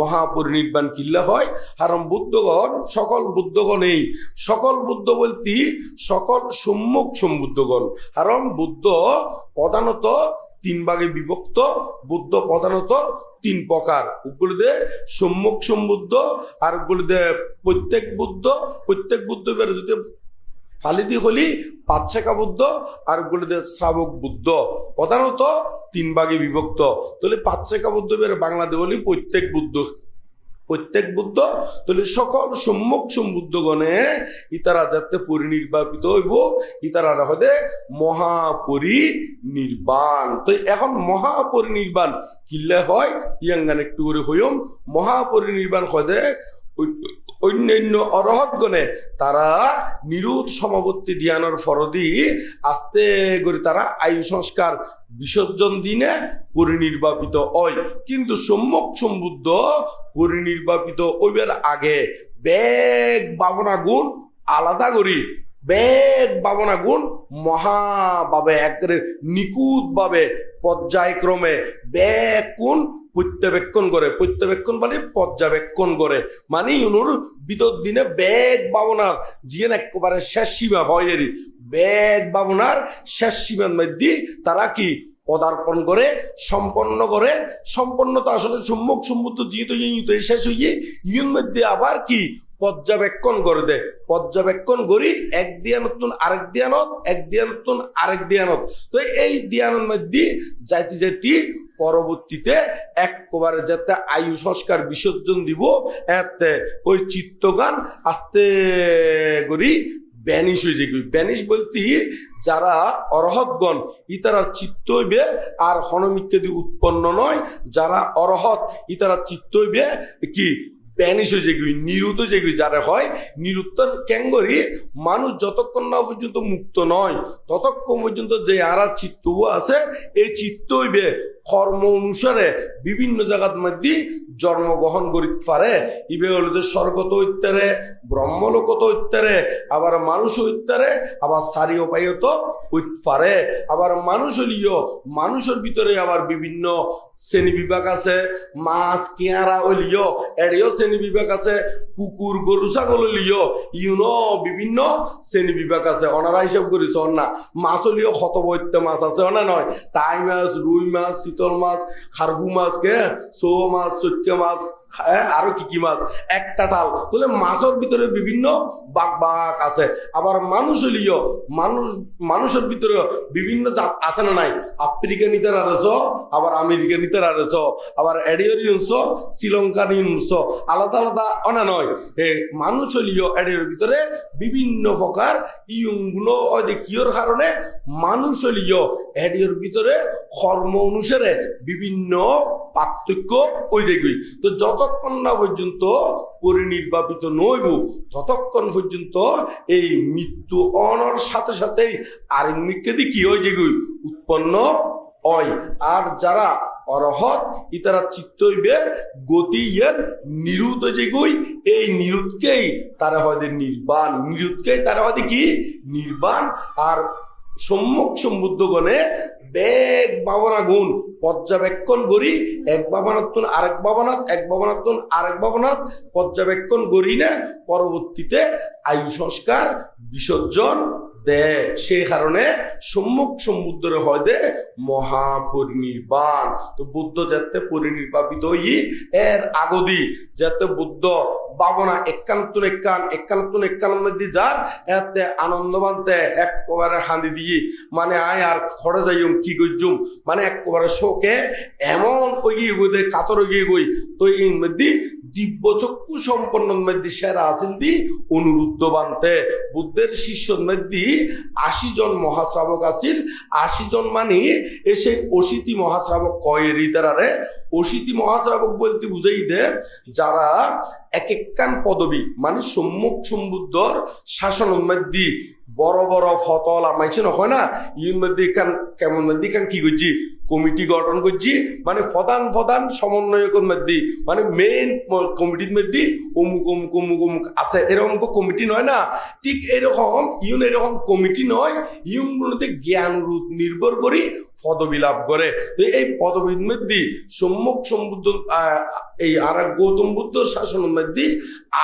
মহাপরিনির্বাণ কিল্লা হয়। কারণ বুদ্ধগণ, সকল বুদ্ধগণেই। সকল বুদ্ধ বলতে, সকল সম্মুখ সম্বুদ্ধগণ। কারণ বুদ্ধ প্রধানত তিন ভাগে বিভক্ত। বুদ্ধ প্রধানত তিন প্রকার। ওগুলিতে সম্মুখ সম্বুদ্ধ, আর ওগুলিতে প্রত্যেক বুদ্ধ। প্রত্যেক বুদ্ধ যদি ফালিদি হলি পাঁচশেখা বুদ্ধ, আর ওগুলিতে শ্রাবক বুদ্ধ। প্রধানত তিন ভাগে বিভক্ত। তাহলে পাঁচশেখা বুদ্ধ বের বাংলাদেশ হলি প্রত্যেক বুদ্ধ প্রত্যেক বুদ্ধ, তাহলে সকল সম্মুখ সম্বুদ্ধগণে ইতারা যাতে পরিনির্বাপিত হইব ইতারা হতে মহাপরিনির্বাণ। তো এখন মহাপরিনির্বাণ কিল্লে হয়, ইয়াঙ্গান একটু করে হইম মহাপরিনির্বাণ হতে অন্যান্য অরহতগণে তারা নিরুদ সমাবর্তী ধ্যানের ফরদি আস্তে করে তারা আয়ু সংস্কার বিসর্জন দিনে পরিনির্বাপিত হয়। কিন্তু সম্মুখ সম্বুদ্ধ পরিনির্বাপিত হইবার আগে বেগ, ভাবনা, গুণ আলাদা করি। বেগ, ভাবনা, গুণ মহাভাবে, একেবারে নিকুত ভাবে পর্যায়ক্রমে বেগ কোন প্রত্যাবেক্ষণ করে। প্রত্যাবেক্ষণ মানে পর্যবেক্ষণ করে। মানে ইউনুর বিতর দিনে বেগ ভাবনার জিয়েন একেবারে শেষ সীমা হয় এরই। বেগ ভাবনার শেষ সীমার মধ্যে তারা কি পদার্পণ করে, সম্পন্ন করে। সম্পন্ন তো আসলে সম্মুখ সম্মুখ যেহেতু শেষ হয়ে ইউর মধ্যে আবার কি পর্যবেক্ষণ করে দেয় পর্যবেক্ষণ করি, এক দিয়া নতুন, আরেক দিয়ানত এক দিয়া নতুন, আরেক দিয়ানত তো এই দিয়ানোর মধ্যে যাইতে যাইতে পরবর্তীতে একবারে যাতে আয়ু সংস্কার বিসর্জন দিব, এতে ওই চিত্তগান আস্তে করি ব্যানিশ হয়ে যাবে ব্যানিশ বলতে যারা অরহতগণ ইতারা চিত্ত হইবে আর হনমিক্যাদি উৎপন্ন নয়। যারা অরহত ইতারা চিত্ত হইবে কি ব্যানিশ হয়ে যেগুলি নিরুত যেগুলি যারা হয়, নিরুত্তর ক্যাঙ্গরি মানুষ যতক্ষণ না পর্যন্ত মুক্ত নয়, ততক্ষণ পর্যন্ত যে আরা চিত্ত আছে, এই চিত্ত হইবে কর্ম অনুসারে বিভিন্ন জায়গার মধ্যে জন্মগ্রহণ করিতে পারে। ইবে হলো যে স্বর্গত হইতারে ব্রহ্মলোকত হইতারে আবার মানুষ হইতারে আবার সারি উপায়ত হইতে পারে। আবার মানুষ হলিও মানুষের ভিতরে আবার বিভিন্ন শ্রেণি বিভাগ আছে। মাছ, কেয়ারা হলিও এড়িও শ্রেণি বিভাগ আছে। কুকুর, গরু, ছাগল হলিও ইউনো বিভিন্ন শ্রেণি বিভাগ আছে। ওনারা হিসাব করিস না মাছ হলিও শতবৈত্য মাছ আছে না নয়। টাই মাছ, রুই মাছ, শীতল মাছ হারফু মাছ, কে? সৌ মাছ চৈক্য মাছ। আরও কি কি মাছ? একটা টাল তাহলে মাছের ভিতরে বিভিন্ন বাঘ বাঘ আছে। আবার মানুষ হলিও মানুষ, মানুষের ভিতরে বিভিন্ন জাত আছে না নাই? আফ্রিকা নিতে আরেছ আবার আমেরিকা নিতে আরেছ আবার এডিওরিয়ন্স শ্রীলঙ্কার ইউনস আলাদা আলাদা অনা নয়। এ, মানুষ হলিও এডিওর ভিতরে বিভিন্ন প্রকার ইয়ুংগুলো কিয়র কারণে মানুষ হলিও এডিওর ভিতরে কর্ম অনুসারে বিভিন্ন পার্থক্য ওই জায়গায়। তো যতক্ষণ না পর্যন্ত পরিনির্বাপিত নইব, ততক্ষণ পর্যন্ত এই মৃত্যু অনর সাথে সাথেই আরেকমিককে কি ওই যেগুই উৎপন্ন হয়। আর যারা অরহত ইতারা চিত্ত হইবে, গতি ইয়ের নিরুত যেগুই এই নিরুতকেই তারা হয়তো নির্বাণ। নিরুতকেই তারা হয়তো কি? নির্বাণ। আর সম্মুখ সম্বুদ্ধগণে বেগ বাবনা গুণ। পর্যবেক্ষণ করি, এক ভাবনাত্মন আরেক ভাবনাত এক ভাবনাত্মন আরেক ভাবনাত পর্যবেক্ষণ করি না, পরবর্তীতে আয়ু সংস্কার, বিসর্জন দেয় সেই কারণে সম্মুখ সমুদ্রে হয় দে মহাপরিনির্বাণ। তো বুদ্ধ যাতে পরিনির্বাপিত হই এর আগদি। যাতে বুদ্ধ ভাবনা একান্তন একান একান্তন একান মধ্যে যার এতে আনন্দবান্তে একবারে হাঁদি দিয়ে মানে আয় আর খড়ে যাইম কি গইজুম মানে একবারে শোকে এমন ওই গিয়ে গই কাতর গিয়ে গই। তো এই মধ্যে দিব্য চক্ষু সম্পন্ন মধ্যে সেরা আছেন দি অনুরুদ্ধ বানতে বুদ্ধের শিষ্য মধ্যে আশি জন মহাশ্রাবক আছিল। আশি জন মানে এসে অশীতি মহাশ্রাবক কয়ের ইতারারে অশীতি মহাশ্রাবক বলতে বুঝেই দে, যারা এক একখান পদবী মানে সম্মুখ সম্বুদ্ধর শাসন মধ্যে বড় বড় ফতল আমাইছে নয় না? ইউর মধ্যে কান কেমন মধ্যে কান কি করছি? কমিটি গঠন করছি মানে প্রধান প্রধান সমন্বয়কের মধ্যে মানে মেইন কমিটির মধ্যে অমুক অমুক অমুক অমুক আছে। এরকম কমিটি নয় না? ঠিক এরকম, ইউন এরকম কমিটি নয় ইউনগুলোতে জ্ঞান নির্ভর করি পদবী লাভ করে। তো এই পদবীর মধ্যে সম্মুখ সম্বুদ্ধ এই আর গৌতম বুদ্ধ শাসনের মধ্যে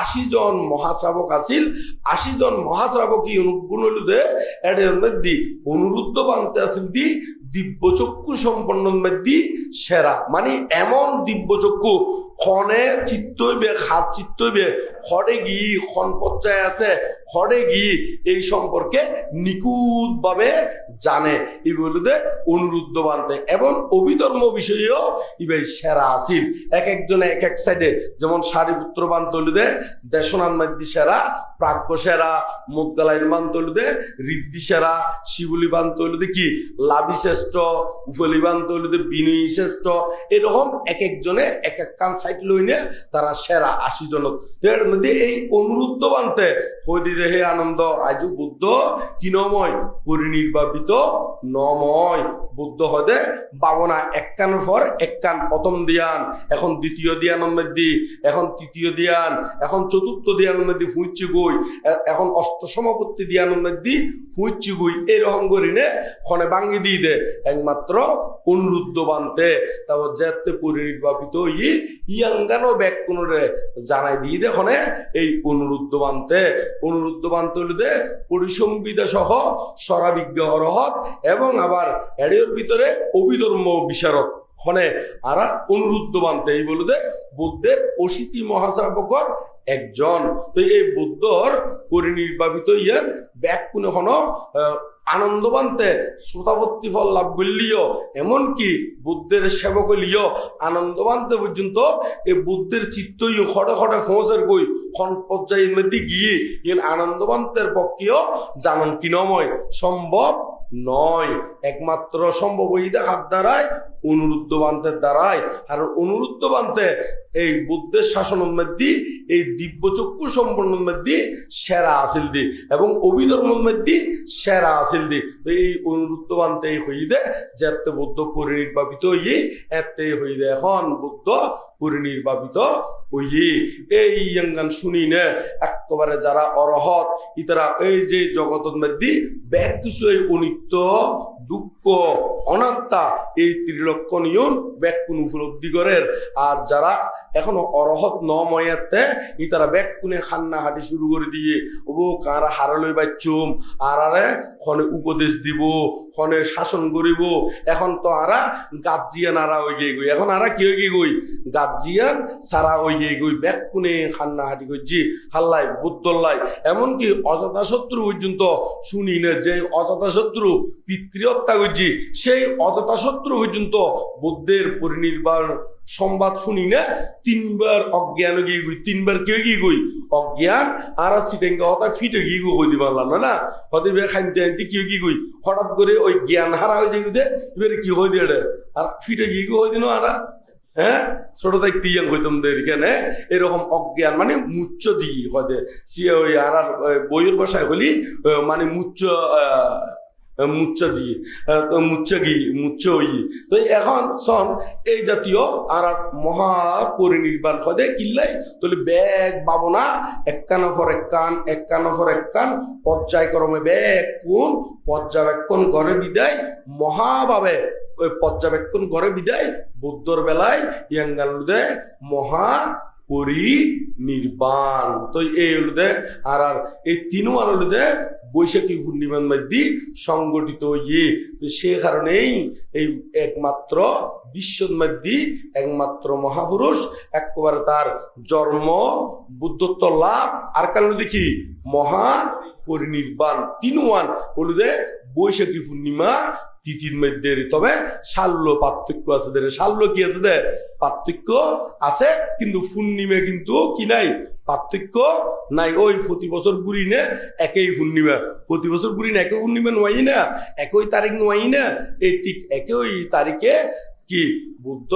আশি জন মহাশ্রাবক আসিল আশি জন মহাশ্রাবক কি অনুগুণ হইলে মধ্যে অনুরুদ্ধ বানতে আসিল দি দিব্যচক্ষু সম্পন্ন মধ্যে সেরা। মানে এমন দিব্যচক্ষু, ক্ষণে চিত্ত হইবে, হাত চিত্ত হইবে খড়ে গি ক্ষণ পর্যায়ে আছে খড়ে গি এই সম্পর্কে নিখুঁত ভাবে জানে এগুলোতে অনুরুদ্ধ বানতে। এবং অভিধর্ম বিষয়েও ইবে সেরা আছিল এক একজনে এক এক সাইডে যেমন সারিপুত্র বান্তলুদে দেশনান মাদ্দি সেরা, প্রাজ্ঞ সেরা মুদালাইন বান্তলুদে ঋদ্ধি সেরা, শিবুলি বান্তলুদে কি লাভি শ্রেষ্ঠ উফলি বান্তলুদে বিনয়ী শ্রেষ্ঠ, এরকম এক একজনে এক এক কান সাইড লইনে তারা সেরা আশি জনক এই অনুরুদ্ধ বানতে হইদি হে আনন্দ আজু বুদ্ধ, কিনময়, পরিনির্বাপিত, নময়। বুদ্ধ হদে বাবনা এক কানের পর এক কান প্রথম দিয়ান, এখন দ্বিতীয় দিয়ানের মধ্যে এখন তৃতীয় দিয়ান, এখন চতুর্থ দিয়ানের মধ্যে ফুঁচছি গই এখন অষ্ট সমাপত্তি দিয়ানের মধ্যে ফুঁচছি গই এরকম করি নে ক্ষণে ভাঙ্গি দিয়ে দে একমাত্র অনুরুদ্ধ বানতে তারপর যেতে পরিনির্বাপিত ই ইয়াঙ্গানো ব্যাগ কোনরে জানাই দিয়ে দে ক্ষণে এই অনুরুদ্ধ বানতে অনুরুদ্ধ বানতে হইলে দে পরিসংবিদা সহ সরাবিজ্ঞ অরহত এবং আবার এড়িওর ভিতরে অভিধর্ম বিশারদ ক্ষণে আর অনুরুদ্ধ বানতে এই বলে দে বুদ্ধের অশীতি মহাশ্রাবকর একজন। তো এই বুদ্ধর পরিনির্বাপিত ইয়ার ব্যাগ কোনে হন আনন্দ বানতে শ্রোতাবর্তী ফল লাভ করলিও, এমনকি বুদ্ধের সেবক লিও আনন্দ বানতে পর্যন্ত এই বুদ্ধের চিত্তই খড়ে খড়ে ফোঁসের কই পর্যায়ের মধ্যে গিয়ে ইন আনন্দবান্তের পক্ষেও জানন কিনময়, সম্ভব নয়। একমাত্র সম্ভব ওই হাত দ্বারাই অনুরুদ্ধ বান্তের দ্বারাই। আর অনুরুদ্ধ বান্তে এই বুদ্ধের শাসনের মধ্যে এই দিব্য চক্ষু সম্পন্নের মধ্যে সেরা আসিল দি। এবং অভিধর্মের মধ্যে সেরা আসিল দি। তো এই অনুরুদ্ধ বান্তে হইদে যেতে বুদ্ধ পরিনির্বাপিত হই এতে হইদে এখন বুদ্ধ পরিনির্বাপিত হই এই ইয়াঙ্গান শুনি নে একেবারে যারা অরহত ইতারা এই যে জগতের মধ্যে ব্যাগ এই অনিত্য, দুঃখ, অনাত্মা, এই ত্রিলক্ষণীয় ব্যাকুণ উপলব্ধি আর যারা এখনও অরহত ইতারা ব্যাকুণে খান্না হাঁটি শুরু করে দিয়ে কারা হারালই বাচ্চুম, আর আরে ক্ষণে উপদেশ দিব ক্ষণে শাসন করিব, এখন তো আরা গাজিয়ান আরা হয়ে গিয়ে গই, এখন আরা কি হয়ে গিয়ে গই? গাজিয়ান সারা হয়ে গিয়ে গই, ব্যাকুণে খান্না হাঁটি করছি, হাল্লাই, বুদ্ধল্লাই। এমনকি অজাতা শত্রু পর্যন্ত শুনি না যে অজাতা শত্রু পিতৃহত্যা করছি, সেই অজাতা শত্রু পর্যন্ত বুদ্ধের পরিনির্বাণ সংবাদ শুনি না, তিনবার অজ্ঞান গিয়ে গই, তিনবার কেউ গিয়ে গই? অজ্ঞান আর সিটেঙ্গা হতা ফিটে গিয়ে গো কই দিবার না না? হতে বে খাইতে আনতে কেউ কি গই, হঠাৎ করে ওই জ্ঞান হারা হয়ে দে এবারে কি হয়ে দিয়ে আর ফিটে গিয়ে গো হয়ে দিন আরা হ্যাঁ? ছোট থাকতে ইয়াং হইতাম দের কেনে এরকম অজ্ঞান মানে মুচ্চ জি হয়তো সে ওই আর বইয়ের ভাষায় হলি মানে মুচ্চ মুচ্চা জি আহ, তো এখন সন এই জাতীয় আর মহা পরিনির্বাণ হদে কিল্লাই তাহলে ব্যাগ বাবনা এককান ফর এককান এককান ফর এককান পর্যায়ক্রমে ব্যাগ কোন পর্যবেক্ষণ করে বিদায় মহাভাবে পর্যবেক্ষণ করে বিদায় বুদ্ধর বেলায় ইয়াঙ্গালুদে মহা পরিনির্বাণ। তো এই হলুদে আর আর এই তিনও আর হলুদে বৈশাখী পূর্ণিমার মধ্যে সংগঠিত ইয়ে তো সে কারণেই এই একমাত্র বিশ্বর মধ্যে একমাত্র মহাপুরুষ একেবারে তার জন্ম, বুদ্ধত্ব লাভ, আর কারণ দেখি মহা পরিনির্বাণ। তিনওয়ান হলুদে বৈশাখী পূর্ণিমা তিথির মধ্যে তবে শাল্য পার্থক্য আছে দে শাল্য কি আছে দে? পার্থক্য আছে, কিন্তু পূর্ণিমা কিন্তু কি নাই? পার্থক্য নাই। ওই প্রতি বছর ঘুরি না, একই পূর্ণিমা প্রতি বছর ঘুরি না, একই পূর্ণিমা নোয়াই না, একই তারিখ নোয়াই না, এই ঠিক একই তারিখে কি? বুদ্ধ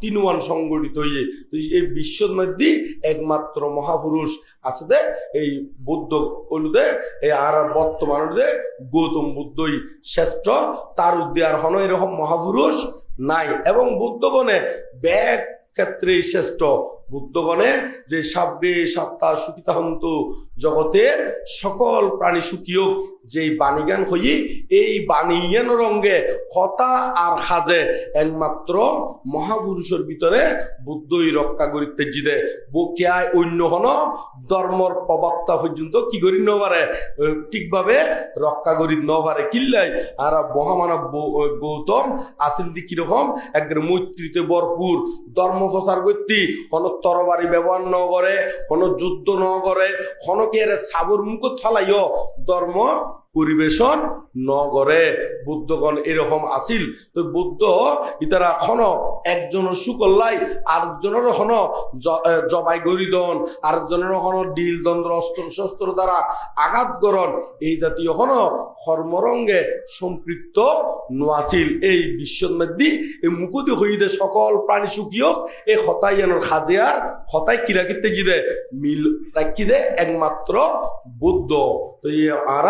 তিনওয়ান সংগঠিত হয়ে এই বিশ্বর মধ্যে একমাত্র মহাপুরুষ আছে দে, এই বুদ্ধ হলুদে এই আর বর্তমান গৌতম বুদ্ধই শ্রেষ্ঠ। তার উদ্দে আর হন এরকম মহাপুরুষ নাই। এবং বুদ্ধগণে ব্যাগ ক্ষেত্রেই শ্রেষ্ঠ। বুদ্ধগণে যে সাব্বে সাপ্তাহ সুখিতাহন্ত জগতের সকল প্রাণী সুখীয় যেই বাণীজ্ঞান হই এই বাণীজ্ঞান রঙ্গে হতা আর হাজে একমাত্র মহাপুরুষের ভিতরে বুদ্ধই রক্ষা করিতে জিদে বকিয়ায় অন্য হন, ধর্মর প্রবক্তা পর্যন্ত কি করি ন পারে? ঠিকভাবে রক্ষা করি ন পারে। কিল্লাই আর মহামানব গৌতম আসিল দি কীরকম? একদম মৈত্রীতে ভরপুর ধর্ম প্রচার করতে কোন তরবারি ব্যবহার ন করে কোনো যুদ্ধ ন করে কোনকে এর সাবুর মুখ ফালাইও ধর্ম পরিবেশন ন করে বুদ্ধগণ এরকম আসিল তো বুদ্ধ ইতারা খন একজনের সুকল্লাই আরেকজনের হন জবাই গরিদন আরেকজনের হন ডিল দন্দ্র অস্ত্র শস্ত্র দ্বারা আঘাত করন এই জাতীয় হন কর্মরঙ্গে সম্পৃক্ত নোয়াছিল এই বিশ্বর মধ্যে এই মুকুদি হইদে সকল প্রাণী সুখীয় এই হতাই এনর খাজিয়ার হতাই কিরা কিতে জিদে মিল রাখি দে একমাত্র বুদ্ধ। তো এই আরা